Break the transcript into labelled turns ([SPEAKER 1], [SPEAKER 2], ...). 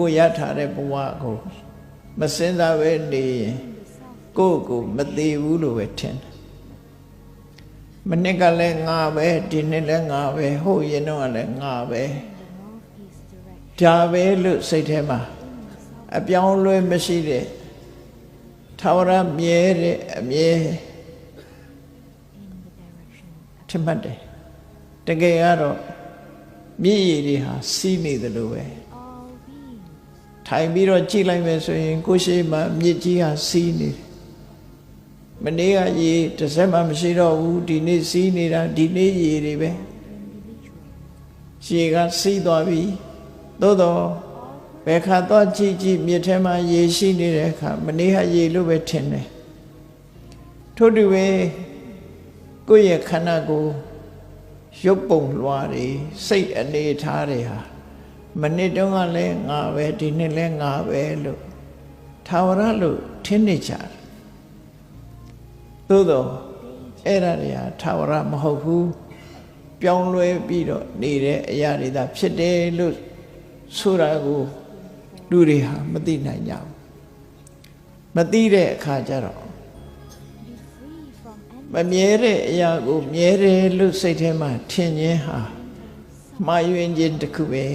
[SPEAKER 1] ကိုရထားတဲ့ဘဝကိုမစင်စားပဲနေရင်ကိုယ့်ကိုမသေးဘူးလို့ပဲထင်တယ်မနစ်ကလည်းငါပဲဒီနှစ်လည်းငါပဲဟိုရင်တော့လည်းငါပဲဒါပဲလို့စိတ်ထဲမှာအပြောင်းအလဲမရှိတဲ့ထာဝရမြဲတဲ့အမြဲထင်မှတ်တယ်တကယ်ကတော့မြည်ရည်တွေဟာစီးနေတယ်လို့ပဲ ထိုင်ပြီးတော့ကြည့်လိုက်မယ်ဆိုရင် ကိုယ်ရှိမှမြစ်ကြီးဟာစီးနေတယ်မနေ့ကရေတစ်စက်မှမရှိတော့ဘူးဒီနေ့စီးနေတာဒီနေ့ရေတွေပဲရေကစီးသွားပြီသို့တော့ဘယ်ခါတော့ကြည့်ကြည့်မြစ်ထဲမှာရေရှိနေတဲ့အခါမနေ့ကရေလို့ပဲထင်တယ်ထို့တူပဲကိုယ့်ရဲ့ခန္ဓာကိုယ်ရုပ်ပုံလွှာတွေစိတ်အနေထားတွေဟာ မနေ့တုန်းကလည်းငါပဲဒီနေ့လည်းငါပဲလို့ထာဝရလို့ထင်နေကြတယ်သို့တော့အဲ့ဒါတွေဟာထာဝရမဟုတ်ဘူးပြောင်းလဲပြီးတော့နေတဲ့အရာတွေသာဖြစ်တယ်လို့ဆိုတာကိုလူတွေဟာမသိနိုင်ကြဘူးမသိတဲ့အခါကျတော့မမြဲတဲ့အရာကိုမြဲတယ်လို့စိတ်ထဲမှာထင်ခြင်းဟာမှားယွင်းခြင်းတစ်ခုပဲ